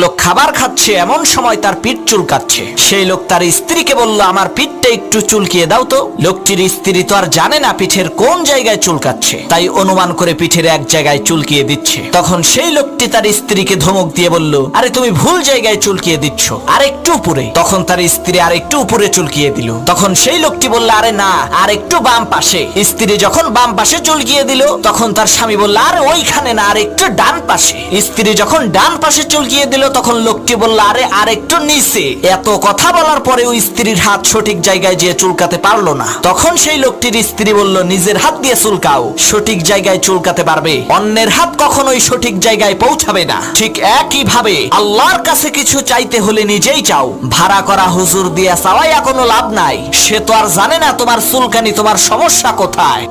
লোক খাবার খাচ্ছে এমন সময় তার পিঠ চুলকাচ্ছে। সেই লোক তার স্ত্রীকে বলল আমার পিঠটা একটু চুলকিয়ে দাও তো। লোকটির স্ত্রী তো আর জানে না পিঠের কোন জায়গায় চুলকাচ্ছে। তাই অনুমান করে পিঠের এক জায়গায় চুলকিয়ে দিচ্ছে। তখন সেই লোকটি তার স্ত্রীকে ধমক দিয়ে বলল, আরে, তুমি ভুল জায়গায় চুলকিয়ে দিচ্ছ। আর একটু উপরে। তখন তার স্ত্রী আর একটু উপরে চুলকিয়ে দিল। তখন সেই লোকটি বলল, আরে না আর একটু বাম পাশে। স্ত্রী যখন বাম পাশে চুলকিয়ে দিল, তখন তার স্বামী বলল, আরে ওইখানে না আর একটু ডান পাশে। স্ত্রী যখন ডান পাশে চুলকিয়ে দিল, তখন লোকটি বলল, আরে আর একটু নিচে। এত কথা বলার পরে ওই স্ত্রীর হাত সঠিক জায়গায় যেয়ে চুলকাতে পারল না। তখন সেই লোকটির স্ত্রী বলল, নিজের হাত দিয়ে চুলকাও। সঠিক জায়গায় চুলকাতে পারবে। অন্যের হাত কখনোই সঠিক জায়গায় পৌঁছাবে না। ঠিক একই ভাবে আল্লাহর কাছে কিছু চাইতে হলে নিজেই চাও। ভাড়া করা, হুজুর দিয়া চাওয়াইয়া কোনো লাভ নাই। সে তো আর জানে না তোমার চুলকানি, তোমার সমস্যা কোথায়?